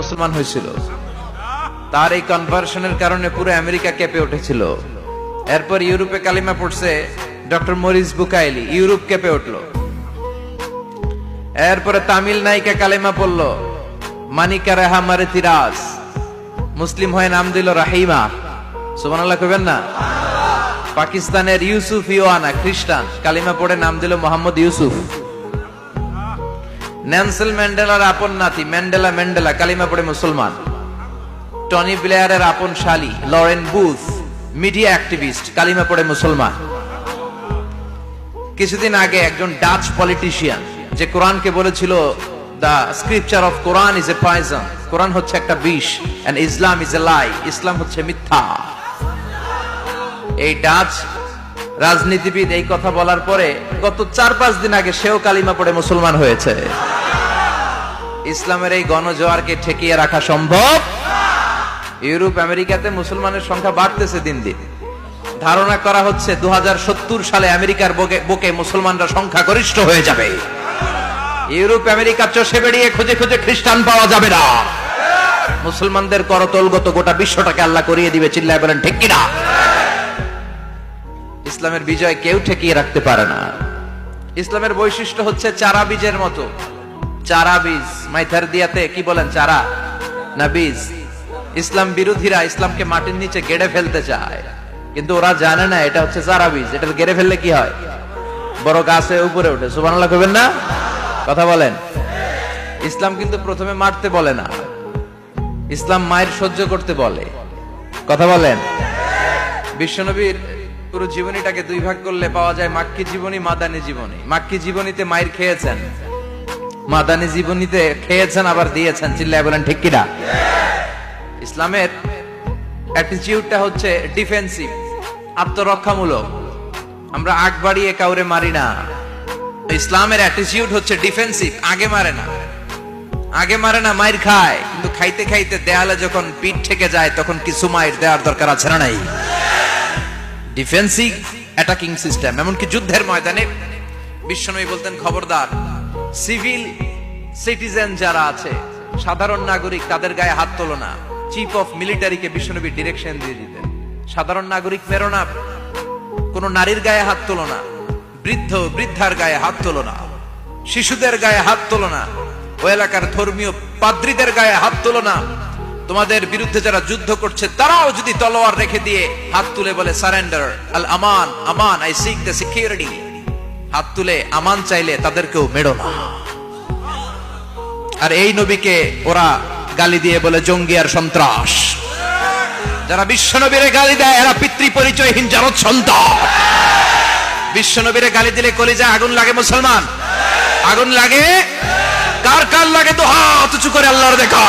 মুসলমান হয়েছিল। তার এই কনভার্সনের কারণে পুরো আমেরিকা কেঁপে উঠেছিল। এরপর ইউরোপে কালিমা পড়ছে ডক্টর মরিস বুকাইলি, ইউরোপ কেঁপে উঠল। এরপরে তামিল নায়িকা কালেমা পড়ল, মানিকা রেহা মারে তিরাজ মুসলিম হয়ে নাম দিল রাহিমা। সুবহানাল্লাহ কইবেন না? পাকিস্তানের ইউসুফ ইওয়ানা, খ্রিস্টান। কালিমা পড়ে নাম দিল মোহাম্মদ ইউসুফ। ন্যান্সেল ম্যান্ডেলার আপন নাতি ম্যান্ডেলা ম্যান্ডেলা কালিমা পড়ে মুসলমান। টনি ব্লেয়ারের আপন শালি লরেন বুথ মিডিয়া অ্যাক্টিভিস্ট কালিমা পড়ে মুসলমান। কিছুদিন আগে একজন ডাচ পলিটিশিয়ান যে কোরআনকে বলেছিল the scripture of Quran is a poison Quran হচ্ছে একটা বিষ এন্ড ইসলাম ইজ এ লাই ইসলাম হচ্ছে মিথ্যা। এই ডাচ রাজনীতিবিদ এই কথা বলার পরে গত চার পাঁচ দিন আগে সেও কালিমা পড়ে মুসলমান হয়েছে। ইসলামের এই গণজোয়ারকে ঠেকিয়ে রাখা সম্ভব? ইউরোপ, আমেরিকাতে মুসলমানের সংখ্যা বাড়তেছে দিন দিন। ধারণা করা হচ্ছে দু হাজার সত্তর সালে আমেরিকার বুকে মুসলমানরা সংখ্যা গরিষ্ঠ হয়ে যাবে। ইউরোপ আমেরিকা চষে বেরিয়ে খুঁজে খুঁজে খ্রিস্টান পাওয়া যাবে না। মুসলমানদের করতলগত গোটা বিশ্বটাকে আল্লাহ করিয়ে দিবে, চিল্লায় বলেন, ঠিক কিনা? ইসলামের বিজয় কেউ ঠেকিয়ে রাখতে পারে না। ইসলামের বৈশিষ্ট্য হচ্ছে চারা বীজের মতো। চারা বীজ মাইথার দিয়াতে কি বলেন চারা? না বীজ। ইসলাম বিরোধীরা ইসলামকে মাটির নিচে গেড়ে ফেলতে চায়। কিন্তু ওরা জানে না, এটা হচ্ছে চারা বীজ। এটা গেড়ে ফেললে কি হয়? বড় গাছে উপরে ওঠে। সুবহানাল্লাহ কইবেন না? কথা বলেন। ইসলাম কিন্তু প্রথমে মারতে বলে না। ইসলাম মায়ের সহ্য করতে বলে। কথা বলেন। বিশ্বনবীর পুরো জীবনীটাকে দুই ভাগ করলে পাওয়া যায় মাক্কি জীবনী, মাদানী জীবনী। মাক্কি জীবনীতে মায়ের খেয়েছেন। মাদানী জীবনীতে খেয়েছেন, আবার দিয়েছেন। চিল্লায় বলেন, ঠিক কিনা? ইসলামের অ্যাটিটিউডটা হচ্ছে ডিফেন্সিভ আত্মরক্ষামূলক। আমরা আগ বাড়িয়ে কাউরে মারি না। ইসলামের অ্যাটিটিউড হচ্ছে ডিফেন্সিভ আগে মারে না। আগে মারে না, মায়ের খায়। কিন্তু খাইতে খাইতে দেয়ালে যখন পিঠ থেকে যায়, তখন কিছু মায়ের দেওয়ার দরকার আছে না নাই? ডিফেন্সিভ অ্যাটাকিং সিস্টেম এমনকি যুদ্ধের ময়দানে বিশ্বনবী বলতেন, খবরদার সিভিল সিটিজেন যারা আছে, সাধারণ নাগরিক তাদের গায়ে হাত তোলো না। চিফ অফ মিলিটারিকে বিশ্বনবী ডিরেকশন দিয়ে দিতেন। সাধারণ নাগরিক মেরো না, কোন নারীর গায়ে হাত তোলো না, বৃদ্ধ বৃদ্ধার গায়ে হাত তোলো না, শিশুদের গায়ে হাত তোলো না, ও এলাকার ধর্মীয় পাদ্রীদের গায়ে হাত তোলো না। তোমাদের বিরুদ্ধে যারা যুদ্ধ করছে, তারাও যদি তলোয়ার রেখে দিয়ে হাত তুলে বলে সারেন্ডার আল আমান আমান আই সিক দ্য সিকিউরিটি হাত তুলে আমান চাইলে তাদেরকেও মেড়ো না। আর এই নবীকে ওরা গালি দিয়ে বলে, জঙ্গি আর সন্ত্রাস। যারা বিশ্বনবীরে গালি দেয়, এরা পিতৃ পরিচয়হীন জারদ সন্তান। বিশ্বনবীরে গালি দিলে কলিজা আগুন লাগে মুসলমান। আগুন লাগে? কার কার লাগে তো হাত উঁচু করে আল্লাহর দেখা।